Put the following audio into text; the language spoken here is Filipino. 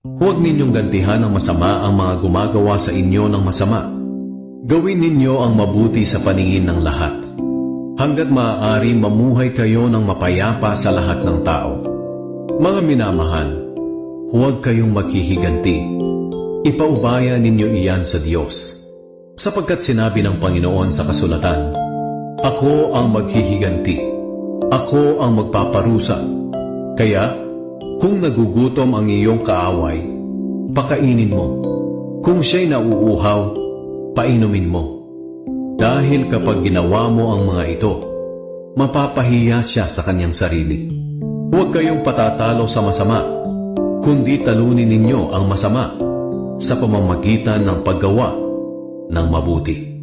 Huwag ninyong gantihan ng masama ang mga gumagawa sa inyo ng masama. Gawin ninyo ang mabuti sa paningin ng lahat. Hanggat maaari mamuhay kayo ng mapayapa sa lahat ng tao. Mga minamahal, huwag kayong maghihiganti. Ipaubaya ninyo iyan sa Diyos. Sapagkat sinabi ng Panginoon sa kasulatan, Ako ang maghihiganti. Ako ang magpaparusa. Kaya, kung nagugutom ang iyong kaaway, pakainin mo. Kung siya'y nauuhaw, painumin mo. Dahil kapag ginawa mo ang mga ito, mapapahiya siya sa kanyang sarili. Huwag kayong patatalo sa masama, kundi talunin ninyo ang masama sa pamamagitan ng paggawa ng mabuti.